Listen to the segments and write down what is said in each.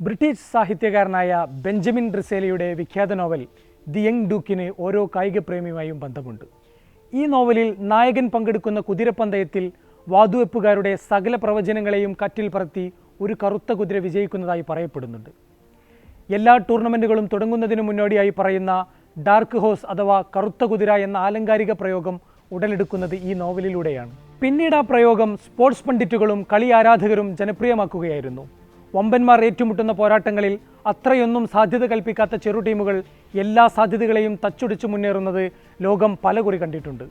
British സാഹിത്യകാരനായ Benjamin ഡ്രിസേലിയുടെ വിഖ്യാത novel the young ഡൂക്കിന് ഓരോ കായിക പ്രേമിയുമായും ബന്ധമുണ്ട്. ഈ നോവലിൽ നായകൻ പങ്കെടുക്കുന്ന കുതിരപ്പന്തയത്തിൽ വാതുവെപ്പുകാരുടെ സകല പ്രവചനങ്ങളെയും കറ്റിൽ പറത്തി ഒരു കറുത്ത കുതിര വിജയിക്കുന്നതായി പറയപ്പെടുന്നുണ്ട്. എല്ലാ ടൂർണമെന്റുകളും തുടങ്ങുന്നതിന് മുന്നോടിയായി പറയുന്ന ഡാർക്ക് ഹോസ് അഥവാ കറുത്ത കുതിര എന്ന ആലങ്കാരിക പ്രയോഗം ഉടലെടുക്കുന്നത് ഈ നോവലിലൂടെയാണ്. പിന്നീട് ആ പ്രയോഗം സ്പോർട്സ് പണ്ഡിറ്റുകളും കളി ആരാധകരും ജനപ്രിയമാക്കുകയായിരുന്നു. വമ്പന്മാർ ഏറ്റുമുട്ടുന്ന പോരാട്ടങ്ങളിൽ അത്രയൊന്നും സാധ്യത കൽപ്പിക്കാത്ത ചെറു ടീമുകൾ എല്ലാ സാധ്യതകളെയും തച്ചുടിച്ച് മുന്നേറുന്നത് ലോകം പലകുറി കണ്ടിട്ടുണ്ട്.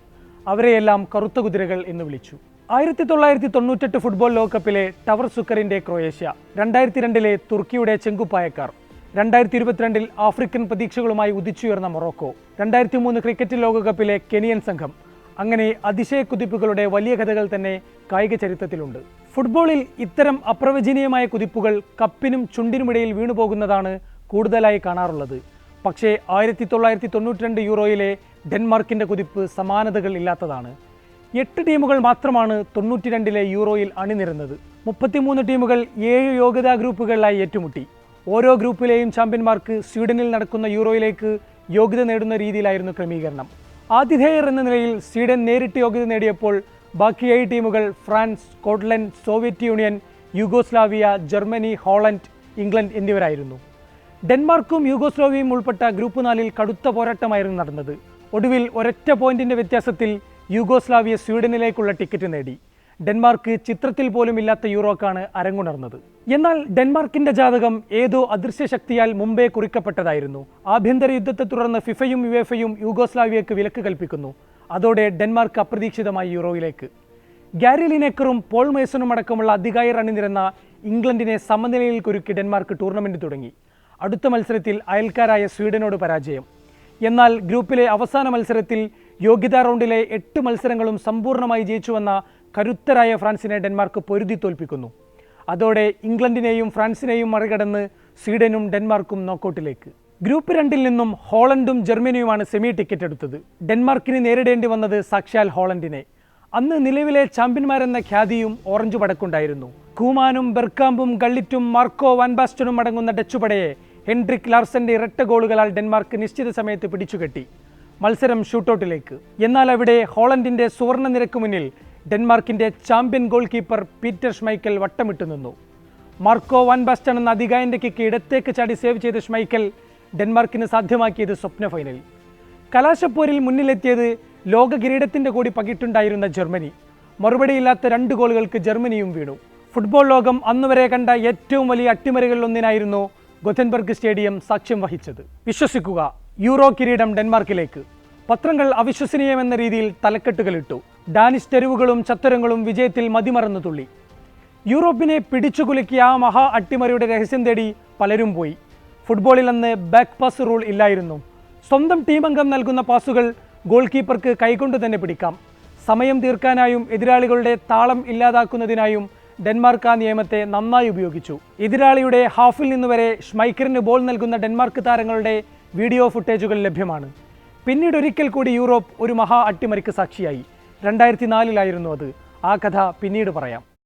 അവരെയെല്ലാം കറുത്ത കുതിരകൾ എന്ന് വിളിച്ചു. ആയിരത്തി തൊള്ളായിരത്തി തൊണ്ണൂറ്റെട്ട് ഫുട്ബോൾ ലോകകപ്പിലെ ടവർ സുക്കറിന്റെ ക്രൊയേഷ്യ രണ്ടായിരത്തി രണ്ടിലെ തുർക്കിയുടെ ചെങ്കുപ്പായക്കാർ രണ്ടായിരത്തി ഇരുപത്തിരണ്ടിൽ ആഫ്രിക്കൻ പ്രതീക്ഷകളുമായി ഉദിച്ചുയർന്ന മൊറോക്കോ രണ്ടായിരത്തി മൂന്ന് ക്രിക്കറ്റ് ലോകകപ്പിലെ കെനിയൻ സംഘം. അങ്ങനെ അതിശയ കുതിപ്പുകളുടെ വലിയ കഥകൾ തന്നെ കായിക ചരിത്രത്തിലുണ്ട്. ഫുട്ബോളിൽ ഇത്തരം അപ്രവചനീയമായ കുതിപ്പുകൾ കപ്പിനും ചുണ്ടിനുമിടയിൽ വീണുപോകുന്നതാണ് കൂടുതലായി കാണാറുള്ളത്. പക്ഷേ ആയിരത്തി തൊള്ളായിരത്തി തൊണ്ണൂറ്റി രണ്ട് യൂറോയിലെ ഡെൻമാർക്കിന്റെ കുതിപ്പ് സമാനതകൾ ഇല്ലാത്തതാണ്. എട്ട് ടീമുകൾ മാത്രമാണ് തൊണ്ണൂറ്റി രണ്ടിലെ യൂറോയിൽ അണിനിരുന്നത്. മുപ്പത്തിമൂന്ന് ടീമുകൾ ഏഴ് യോഗ്യതാ ഗ്രൂപ്പുകളിലായി ഏറ്റുമുട്ടി. ഓരോ ഗ്രൂപ്പിലെയും ചാമ്പ്യന്മാർക്ക് സ്വീഡനിൽ നടക്കുന്ന യൂറോയിലേക്ക് യോഗ്യത നേടുന്ന രീതിയിലായിരുന്നു ക്രമീകരണം. ആതിഥേയർ എന്ന നിലയിൽ സ്വീഡൻ നേരിട്ട് യോഗ്യത നേടിയപ്പോൾ ബാക്കി ഏഴ് ടീമുകൾ France Scotland Soviet Union Yugoslavia Germany Holland England എന്നിവരായിരുന്നു. ഡെൻമാർക്കും യുഗോസ്ലോവിയയും ഉൾപ്പെട്ട ഗ്രൂപ്പ് നാലിൽ കടുത്ത പോരാട്ടമായിരുന്നു നടന്നത്. ഒടുവിൽ ഒരൊറ്റ പോയിന്റിന്റെ വ്യത്യാസത്തിൽ യുഗോസ്ലാവിയ സ്വീഡനിലേക്കുള്ള ടിക്കറ്റ് നേടി. ഡെൻമാർക്ക് ചിത്രത്തിൽ പോലും ഇല്ലാത്ത യൂറോക്കാണ് അരങ്ങുണർന്നത്. എന്നാൽ ഡെൻമാർക്കിന്റെ ജാതകം ഏതോ അദൃശ്യ ശക്തിയാൽ മുമ്പേ കുറിക്കപ്പെട്ടതായിരുന്നു. ആഭ്യന്തര യുദ്ധത്തെ തുടർന്ന് ഫിഫയും യുവേഫയും യുഗോസ്ലാവിയക്ക് വിലക്ക് കൽപ്പിക്കുന്നു. അതോടെ ഡെൻമാർക്ക് അപ്രതീക്ഷിതമായി യൂറോയിലേക്ക്. ഗാരി ലിനേക്കറും പോൾ മേസണും അടക്കമുള്ള അധികായർ അണിനിരന്ന ഇംഗ്ലണ്ടിനെ സമനിലയിൽ കുരുക്കി ഡെൻമാർക്ക് ടൂർണമെന്റ് തുടങ്ങി. അടുത്ത മത്സരത്തിൽ അയൽക്കാരായ സ്വീഡനോട് പരാജയം. എന്നാൽ ഗ്രൂപ്പിലെ അവസാന മത്സരത്തിൽ യോഗ്യതാ റൗണ്ടിലെ എട്ട് മത്സരങ്ങളും സമ്പൂർണമായി ജയിച്ചുവന്ന കരുത്തരായ ഫ്രാൻസിനെ ഡെൻമാർക്ക് പൊരുതി തോൽപ്പിക്കുന്നു. അതോടെ ഇംഗ്ലണ്ടിനെയും ഫ്രാൻസിനെയും മറികടന്ന് സ്വീഡനും ഡെൻമാർക്കും നോക്കൌട്ടിലേക്ക്. ഗ്രൂപ്പ് രണ്ടിൽ നിന്നും ഹോളണ്ടും ജർമ്മനിയുമാണ് സെമി ടിക്കറ്റ് എടുത്തത്. ഡെൻമാർക്കിന് നേരിടേണ്ടി വന്നത് സാക്ഷാൽ ഹോളണ്ടിനെ. അന്ന് നിലവിലെ ചാമ്പ്യന്മാരെന്ന ഖ്യാതിയും ഓറഞ്ച് പടക്കുണ്ടായിരുന്നു. കൂമാനും ബെർക്കാമ്പും ഗള്ളിറ്റും മാർക്കോ വാൻബാസ്റ്റനും അടങ്ങുന്ന ഡച്ച് പടയെ ഹെൻഡ്രിക് ലാർസന്റെ ഇരട്ട ഗോളുകളാൽ ഡെൻമാർക്ക് നിശ്ചിത സമയത്ത് പിടിച്ചുകെട്ടി. മത്സരം ഷൂട്ടൌട്ടിലേക്ക്. എന്നാൽ അവിടെ ഹോളണ്ടിന്റെ സുവർണ നിരക്ക് മുന്നിൽ ഡെൻമാർക്കിന്റെ champion goalkeeper Peter Schmeichel വട്ടമിട്ടു നിന്നു മാർക്കോ വാൻബാസ്റ്റൺ എന്ന അധികായന്റെ കിക്ക് ഇടത്തേക്ക് ചാടി സേവ് ചെയ്ത ഷ്മൈക്കൽ ഡെൻമാർക്കിന് സാധ്യമാക്കിയത് സ്വപ്ന ഫൈനൽ കലാശപ്പോരിൽ മുന്നിലെത്തിയത് ലോക കിരീടത്തിന്റെ കൂടി പകിട്ടുണ്ടായിരുന്ന ജർമ്മനി. മറുപടിയില്ലാത്ത രണ്ട് ഗോളുകൾക്ക് ജർമ്മനിയും വീണു. ഫുട്ബോൾ ലോകം അന്നുവരെ കണ്ട ഏറ്റവും വലിയ അട്ടിമറികളിലൊന്നിനായിരുന്നു ഗൊഥൻബർഗ് സ്റ്റേഡിയം സാക്ഷ്യം വഹിച്ചത്. വിശ്വസിക്കുക യൂറോ കിരീടം ഡെൻമാർക്കിലേക്ക്. പത്രങ്ങൾ അവിശ്വസനീയമെന്ന രീതിയിൽ തലക്കെട്ടുകളിട്ടു. ഡാനിഷ് തെരുവുകളും ചത്തുരങ്ങളും വിജയത്തിൽ മതിമറന്നു തുള്ളി. യൂറോപ്പിനെ പിടിച്ചുകുലുക്കിയ ആ മഹാ അട്ടിമറിയുടെ രഹസ്യം തേടി പലരും പോയി. ഫുട്ബോളിൽ അന്ന് ബാക്ക് പാസ് റൂൾ ഇല്ലായിരുന്നു. സ്വന്തം ടീം അംഗം നൽകുന്ന പാസുകൾ ഗോൾ കീപ്പർക്ക് കൈകൊണ്ട് തന്നെ പിടിക്കാം. സമയം തീർക്കാനായും എതിരാളികളുടെ താളം ഇല്ലാതാക്കുന്നതിനായും ഡെൻമാർക്ക് ആ നിയമത്തെ നന്നായി ഉപയോഗിച്ചു. എതിരാളിയുടെ ഹാഫിൽ നിന്ന് വരെ ഷ്മൈക്കറിന് ബോൾ നൽകുന്ന ഡെൻമാർക്ക് താരങ്ങളുടെ വീഡിയോ ഫുട്ടേജുകൾ ലഭ്യമാണ്. പിന്നീട് ഒരിക്കൽ കൂടി യൂറോപ്പ് ഒരു മഹാ അട്ടിമറിക്ക് സാക്ഷിയായി. രണ്ടായിരത്തി നാലിലായിരുന്നു അത്. ആ കഥ പിന്നീട് പറയാം.